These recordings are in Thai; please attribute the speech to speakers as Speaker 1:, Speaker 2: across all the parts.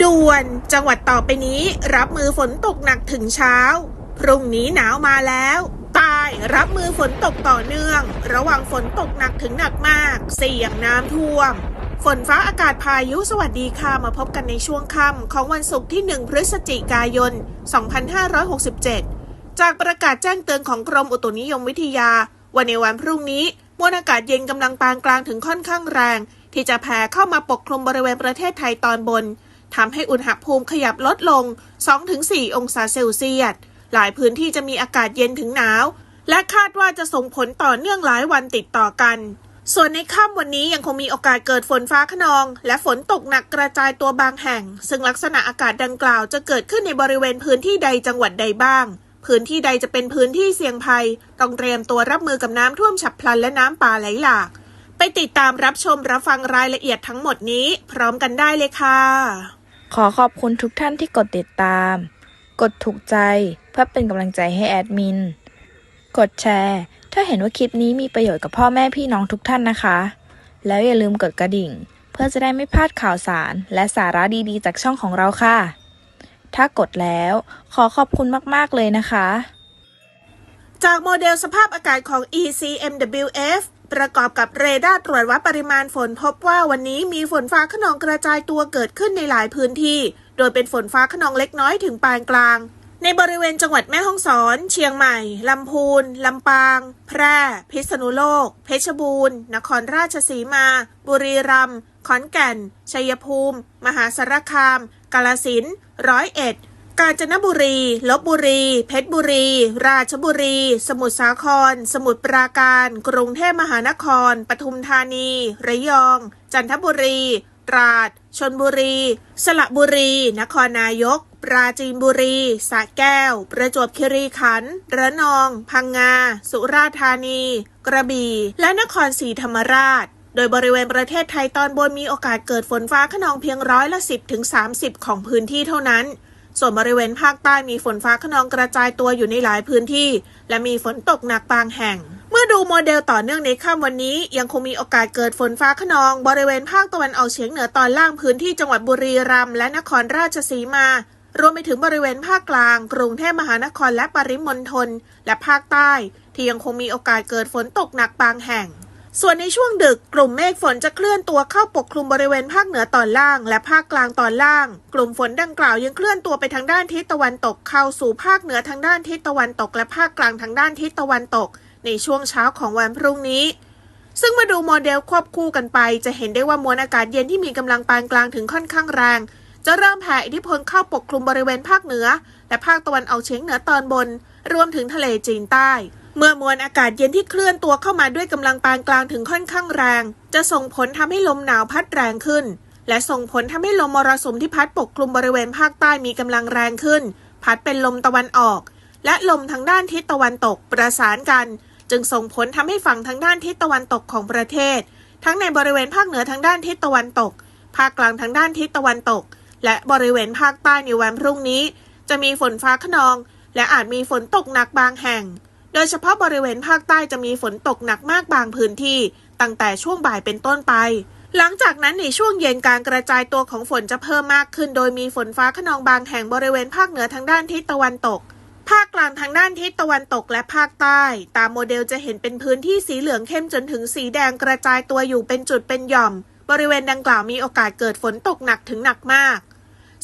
Speaker 1: ด่วนจังหวัดต่อไปนี้รับมือฝนตกหนักถึงเช้า พรุ่งนี้หนาวมาแล้ว ใต้รับมือฝนตกต่อเนื่อง ระหว่างฝนตกหนักถึงหนักมาก เสี่ยงน้ำท่วม ฝนฟ้าอากาศพายุสวัสดีค่ะมาพบกันในช่วงค่ำของวันศุกร์ที่ 1 พฤศจิกายน 2567 จากประกาศแจ้งเตือนของกรมอุตุนิยมวิทยา วันในวันพรุ่งนี้มวลอากาศเย็นกำลังปานกลางถึงค่อนข้างแรง ที่จะแผ่เข้ามาปกคลุมบริเวณประเทศไทยตอนบน ทำให้อุณหภูมิขยับลดลง 2-4 องศาเซลเซียส หลายพื้นที่จะมีอากาศเย็นถึงหนาว และคาดว่าจะส่งผลต่อเนื่องหลายวันติดต่อกัน ส่วนในค่ำวันนี้ยังคงมีโอกาสเกิดฝนฟ้าขนอง และฝนตกหนักกระจายตัวบางแห่ง ซึ่งลักษณะอากาศดังกล่าวจะเกิดขึ้นในบริเวณพื้นที่ใดจังหวัดใดบ้าง พื้นที่ใดจะเป็นพื้นที่เสี่ยงภัย ต้องเตรียมตัวรับมือกับน้ำท่วมฉับพลันและน้ำป่าไหลหลากไปติดตามรับชมรับฟังรายละเอียดทั้งหมดนี้ พร้อมกันได้เลยค่ะ
Speaker 2: ขอขอบคุณทุกท่านที่กดติดตาม กดถูกใจเพื่อเป็นกำลังใจให้แอดมิน กดแชร์ ถ้าเห็นว่าคลิปนี้มีประโยชน์กับพ่อแม่พี่น้องทุกท่านนะคะ แล้วอย่าลืมกดกระดิ่ง เพื่อจะได้ไม่พลาดข่าวสาร และสาระดีๆ จากช่องของเราค่ะ ถ้ากดแล้วขอขอบคุณมากๆเลยนะคะ
Speaker 1: จากโมเดลสภาพอากาศของ ECMWF ประกอบกับเรดาร์ตรวจวัดปริมาณฝนพบว่าวันนี้มีฝนฟ้าขนองกระจายตัวเกิดขึ้นในหลายพื้นที่ โดยเป็นฝนฟ้าขนองเล็กน้อยถึงปานกลาง ในบริเวณจังหวัดแม่ฮ่องสอน เชียงใหม่ ลำพูน ลำปาง แพร่ พิษณุโลก เพชรบูรณ์ นครราชสีมา บุรีรัมย์ ขอนแก่น ชัยภูมิ มหาสารคาม กาลสินร้อยเอ็ด กาญจนบุรี ลบบุรี เพชรบุรี ราชบุรี สมุทรสาคร สมุทรปราการ กรุงเทพมหานคร ปทุมธานี ระยอง จันทบุรี ตราด ชนบุรี สระบุรี นครนายก ปราจีนบุรีสระแก้ว ประจวบคีรีขันธ์ ระนอง พังงา สุราษฎร์ธานี กระบี่ และนครศรีธรรมราชโดยบริเวณประเทศไทยตอนบนมีโอกาสเกิดฝนฟ้าขนองเพียงร้อยละ 10ถึง30 ของพื้นที่เท่านั้น ส่วนบริเวณภาคใต้มีฝนฟ้าขนองกระจายตัวอยู่ในหลายพื้นที่ และมีฝนตกหนักบางแห่ง เมื่อดูโมเดลต่อเนื่องในค่ำวันนี้ ยังคงมีโอกาสเกิดฝนฟ้าขนอง บริเวณภาคตะวันออกเฉียงเหนือตอนล่างพื้นที่จังหวัดบุรีรัมย์และนครราชสีมารวมไปถึงบริเวณภาคกลาง กรุงเทพมหานครและปริมณฑลและภาคใต้ ที่ยังคงมีโอกาสเกิดฝนตกหนักบางแห่ง ส่วนในช่วงดึกกลุ่มเมฆฝนจะเคลื่อนตัวเข้าปกคลุมบริเวณภาคเหนือตอนล่าง และภาคกลางตอนล่าง กลุ่มฝนดังกล่าวยังเคลื่อนตัวไปทางด้านทิศตะวันตกเข้าสู่ภาคเหนือทางด้านทิศตะวันตก และภาคกลางทางด้านทิศตะวันตก ในช่วงเช้าของวันพรุ่งนี้ ซึ่งมาดูโมเดลควบคู่กันไป จะเห็นได้ว่ามวลอากาศเย็นที่มีกำลังปานกลางถึงค่อนข้างแรง จะเริ่มแผ่อิทธิพลเข้าปกคลุมบริเวณภาคเหนือ และภาคตะวันออกเฉียงเหนือตอนบน รวมถึงทะเลจีนใต้ เมื่อมวลอากาศเย็นที่เคลื่อนตัวเข้ามาด้วยกำลังปานกลางถึงค่อนข้างแรง จะส่งผลทำให้ลมหนาวพัดแรงขึ้น และส่งผลทำให้ลมมรสุมที่พัดปกคลุมบริเวณภาคใต้มีกำลังแรงขึ้น พัดเป็นลมตะวันออก และลมทางด้านทิศตะวันตกประสานกัน จึงส่งผลทำให้ฝั่งทางด้านทิศตะวันตกของประเทศ ทั้งในบริเวณภาคเหนือทางด้านทิศตะวันตก ภาคกลางทางด้านทิศตะวันตก และบริเวณภาคใต้ในวันพรุ่งนี้ จะมีฝนฟ้าขนอง และอาจมีฝนตกหนักบางแห่ง โดยเฉพาะบริเวณภาคใต้จะมีฝนตกหนักมากบางพื้นที่ ตั้งแต่ช่วงบ่ายเป็นต้นไป หลังจากนั้นในช่วงเย็นการกระจายตัวของฝนจะเพิ่มมากขึ้น โดยมีฝนฟ้าขนองบางแห่งบริเวณภาคเหนือทางด้านทิศตะวันตก ภาคกลางทางด้านทิศตะวันตกและภาคใต้ ตามโมเดลจะเห็นเป็นพื้นที่สีเหลืองเข้มจนถึงสีแดงกระจายตัวอยู่เป็นจุดเป็นหย่อม บริเวณดังกล่าวมีโอกาสเกิดฝนตกหนักถึงหนักมาก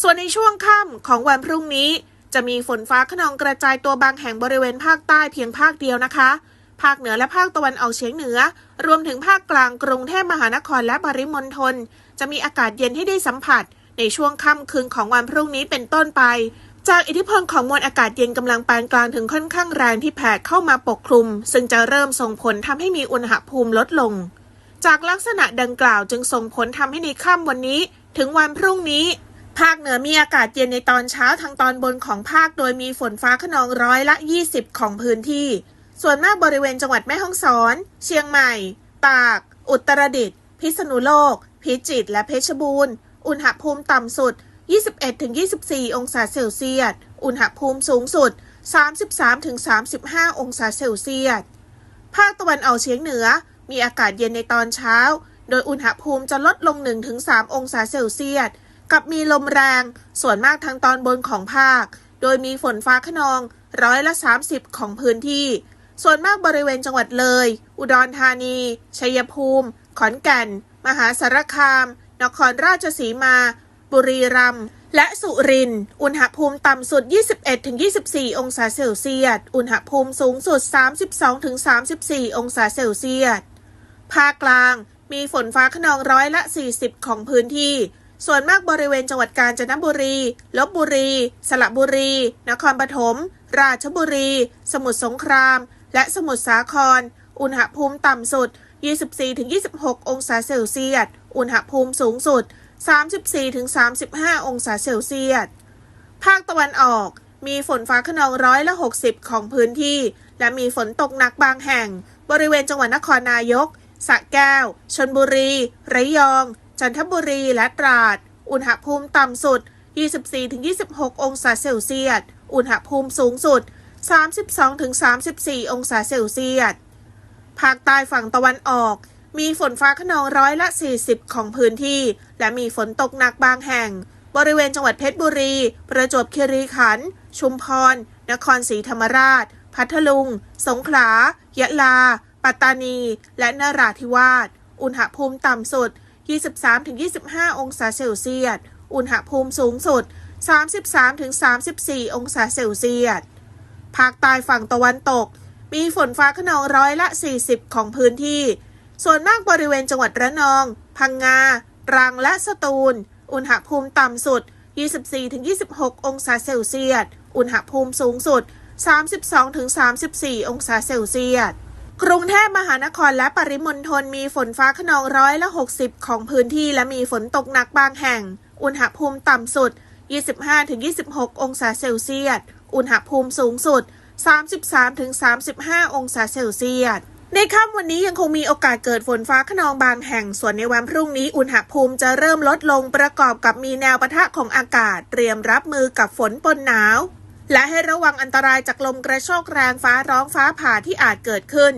Speaker 1: ส่วนในช่วงค่ำของวันพรุ่งนี้ จะมีฝนฟ้าขนองกระจายตัวบางแห่งบริเวณภาคใต้เพียงภาคเดียวนะคะ ภาคเหนือและภาคตะวันออกเฉียงเหนือ รวมถึงภาคกลางกรุงเทพมหานครและปริมณฑลจะมีอากาศเย็นให้ได้สัมผัส ในช่วงค่ำคืนของวันพรุ่งนี้เป็นต้นไป จากอิทธิพลของมวลอากาศเย็นกำลังปานกลางถึงค่อนข้างแรงที่แผ่เข้ามาปกคลุม ซึ่งจะเริ่มส่งผลทำให้มีอุณหภูมิลดลง จากลักษณะดังกล่าวจึงส่งผลทำให้ในค่ำวันนี้ ถึงวันพรุ่งนี้ ภาคเหนือมีอากาศเย็นในตอนเช้าทางตอนบนของภาค โดยมีฝนฟ้าขนองร้อยละ 20 ของพื้นที่ ส่วนมากบริเวณจังหวัดแม่ฮ่องสอน เชียงใหม่ ตาก อุตรดิตถ์พิษณุโลก พิจิตรและเพชรบูรณ์ อุณหภูมิต่ำสุด 21-24 องศาเซลเซียส อุณหภูมิสูงสุด 33-35 องศาเซลเซียส ภาคตะวันออกเฉียงเหนือ มีอากาศเย็นในตอนเช้า โดยอุณหภูมิจะลดลง 1-3 องศาเซลเซียส กับมีลมแรง ส่วนมากทางตอนบนของภาค โดยมีฝนฟ้าขนองร้อยละ 30 ของพื้นที่ ส่วนมากบริเวณจังหวัดเลย อุดรธานี ชัยภูมิ ขอนแก่น มหาสารคาม นครราชสีมา บุรีรัมย์และสุรินทร์ อุณหภูมิต่ำสุด 21-24 องศาเซลเซียส อุณหภูมิสูงสุด 32-34 องศาเซลเซียส ภาคกลาง มีฝนฟ้าขนองร้อยละ 40 ของพื้นที่ ส่วนมากบริเวณจังหวัดกาญจนบุรี ลบบุรี สระบุรี นครปฐม ราชบุรี สมุทรสงคราม และสมุทรสาคร อุณหภูมิต่ำสุด 24-26 องศาเซลเซียส อุณหภูมิสูงสุด 34-35 องศาเซลเซียส ภาคตะวันออก มีฝนฟ้าขนองร้อยละ 60 ของพื้นที่ และมีฝนตกหนักบางแห่ง บริเวณจังหวัดนครนายกสระแก้ว ชนบุรี ระยอง จันทบุรีและตราด อุณหภูมิต่ำสุด 24-26 องศาเซลเซียส อุณหภูมิสูงสุด 32-34 องศาเซลเซียส ภาคใต้ฝั่งตะวันออก มีฝนฟ้าขนองร้อยละ 40 ของพื้นที่ และมีฝนตกหนักบางแห่ง บริเวณจังหวัดเพชรบุรี ประจวบคีรีขันธ์ ชุมพร นครศรีธรรมราช พัทลุง สงขลา ยะลา ปัตตานี และนราธิวาส อุณหภูมิต่ำสุด 23-25 องศาเซลเซียส อุณหภูมิสูงสุด 33-34 องศาเซลเซียส ภาคใต้ฝั่งตะวันตก มีฝนฟ้าขนองร้อยละ 40 ของพื้นที่ ส่วนมากบริเวณจังหวัดระนอง พังงา ตรังและสตูล อุณหภูมิต่ำสุด 24-26 องศาเซลเซียส อุณหภูมิสูงสุด 32-34 องศาเซลเซียส กรุงเทพมหานครและปริมณฑลมีฝนฟ้าขนองร้อยละ60 ของพื้นที่และมีฝนตกหนักบางแห่ง อุณหภูมิต่ำสุด 25-26 องศาเซลเซียส อุณหภูมิสูงสุด 33-35 องศาเซลเซียส ในค่ำวันนี้ยังคงมีโอกาสเกิดฝนฟ้าขนองบางแห่ง ส่วนในวันพรุ่งนี้อุณหภูมิจะเริ่มลดลงประกอบกับมีแนวปะทะของอากาศ เตรียมรับมือกับฝนปนหนาว และให้ระวังอันตรายจากลมกระโชกแรงฟ้าร้องฟ้าผ่าที่อาจเกิดขึ้น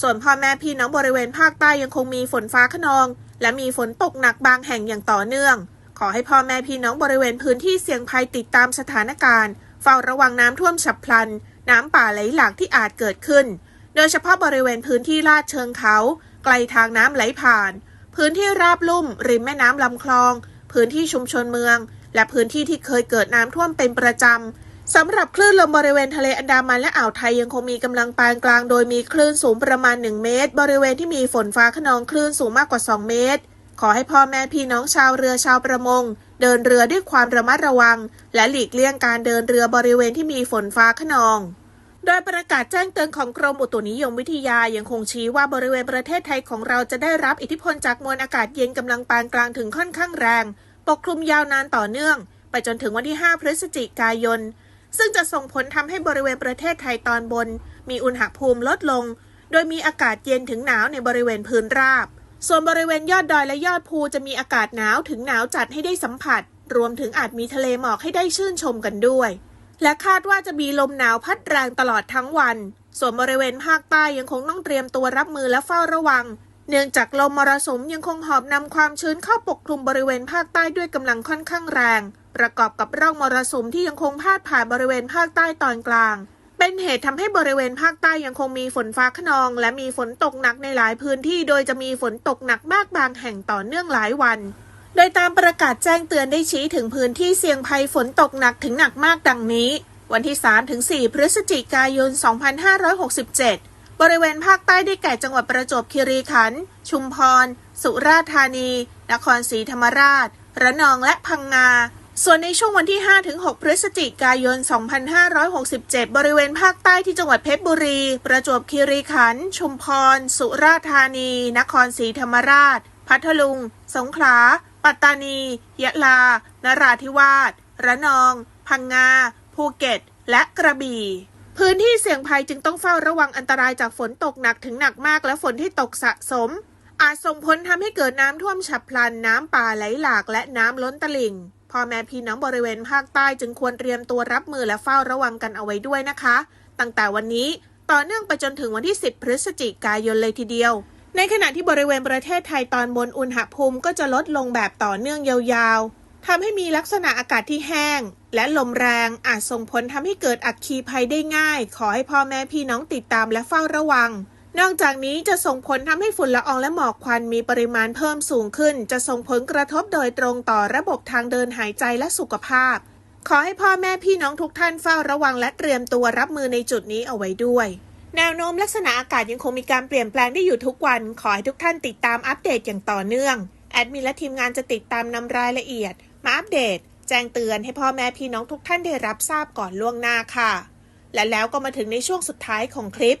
Speaker 1: ส่วนพ่อแม่พี่น้องบริเวณภาคใต้ยังคงมีฝนฟ้าขนอง และมีฝนตกหนักบางแห่งอย่างต่อเนื่อง ขอให้พ่อแม่พี่น้องบริเวณพื้นที่เสี่ยงภัยติดตามสถานการณ์ เฝ้าระวังน้ำท่วมฉับพลัน น้ำป่าไหลหลากที่อาจเกิดขึ้น โดยเฉพาะบริเวณพื้นที่ลาดเชิงเขา ไกลทางน้ำไหลผ่าน พื้นที่ราบลุ่ม ริมแม่น้ำลำคลอง พื้นที่ชุมชนเมือง และพื้นที่ที่เคยเกิดน้ำท่วมเป็นประจำ สำหรับคลื่นลมบริเวณทะเลอันดามันและอ่าวไทยยังคงมีกำลังปานกลางโดยมีคลื่นสูงประมาณ 1 เมตร บริเวณที่มีฝนฟ้าขนองคลื่นสูงมากกว่า 2 เมตร ขอให้พ่อแม่พี่น้องชาวเรือชาวประมง เดินเรือด้วยความระมัดระวัง และหลีกเลี่ยงการเดินเรือบริเวณที่มีฝนฟ้าขนอง โดยประกาศแจ้งเตือนของกรมอุตุนิยมวิทยายังคงชี้ว่าบริเวณประเทศไทยของเราจะได้รับอิทธิพลจากมวลอากาศเย็นกำลังปานกลางถึงค่อนข้างแรง ปกคลุมยาวนานต่อเนื่อง ไปจนถึงวันที่ 5 พฤศจิกายน ซึ่งจะส่งผลทำให้บริเวณประเทศไทยตอนบน มีอุณหภูมิลดลง โดยมีอากาศเย็นถึงหนาวในบริเวณพื้นราบ ส่วนบริเวณยอดดอยและยอดภูจะมีอากาศหนาวถึงหนาวจัดให้ได้สัมผัส รวมถึงอาจมีทะเลหมอกให้ได้ชื่นชมกันด้วย และคาดว่าจะมีลมหนาวพัดแรงตลอดทั้งวัน ส่วนบริเวณภาคใต้ยังคงต้องเตรียมตัวรับมือและเฝ้าระวัง เนื่องจากลมมรสุมยังคงหอบนำความชื้นเข้าปกคลุมบริเวณภาคใต้ด้วยกำลังค่อนข้างแรง ประกอบกับร่องมรสุมที่ยังคงพาดผ่านบริเวณภาคใต้ตอนกลาง เป็นเหตุทำให้บริเวณภาคใต้ยังคงมีฝนฟ้าขนอง และมีฝนตกหนักในหลายพื้นที่ โดยจะมีฝนตกหนักมากบางแห่งต่อเนื่องหลายวัน โดยตามประกาศแจ้งเตือนได้ชี้ถึงพื้นที่เสี่ยงภัยฝนตกหนักถึงหนักมากดังนี้ วันที่3ถึง4พฤศจิกายน 2567บริเวณภาคใต้ได้แก่จังหวัดประจวบคีรีขันธ์ ชุมพร สุราษฎร์ธานี นครศรีธรรมราช ระนองและพังงา ส่วนในช่วงวันที่5ถึง6พฤศจิกายน 2567 บริเวณภาคใต้ที่จังหวัดเพชรบุรี ประจวบคีรีขันธ์ ชุมพร สุราษฎร์ธานี นครศรีธรรมราช พัทลุง สงขลา ปัตตานี ยะลา นราธิวาส ระนอง พังงา ภูเก็ต และกระบี่พื้นที่เสี่ยงภัยจึงต้องเฝ้าระวังอันตรายจากฝนตกหนักถึงหนักมากและฝนที่ตกสะสม อาจส่งผลทำให้เกิดน้ำท่วมฉับพลัน น้ำป่าไหลหลากและน้ำล้นตลิ่ง พ่อแม่พี่น้องบริเวณภาคใต้จึงควรเตรียมตัวรับมือและเฝ้าระวังกันเอาไว้ด้วยนะคะ ตั้งแต่วันนี้ต่อเนื่องไปจนถึงวันที่ 10 พฤศจิกายนเลยทีเดียว ในขณะที่บริเวณประเทศไทยตอนบนอุณหภูมิก็จะลดลงแบบต่อเนื่องยาวๆทำให้มีลักษณะอากาศที่แห้ง และลมแรงอาจส่งผลทำให้เกิดอัคคีภัยได้ง่าย ขอให้พ่อแม่พี่น้องติดตามและเฝ้าระวัง นอกจากนี้จะส่งผลทำให้ฝุ่นละอองและหมอกควันมีปริมาณเพิ่มสูงขึ้น จะส่งผลกระทบโดยตรงต่อระบบทางเดินหายใจและสุขภาพ ขอให้พ่อแม่พี่น้องทุกท่านเฝ้าระวังและเตรียมตัวรับมือในจุดนี้เอาไว้ด้วย แนวโน้มลักษณะอากาศยังคงมีการเปลี่ยนแปลงได้อยู่ทุกวัน ขอให้ทุกท่านติดตามอัปเดตอย่างต่อเนื่อง แอดมินและทีมงานจะติดตามนำรายละเอียด มาอัปเดต แจ้งเตือนให้พ่อแม่พี่น้องทุกท่านได้รับทราบก่อนล่วงหน้าค่ะ และแล้วก็มาถึงในช่วงสุดท้ายของคลิป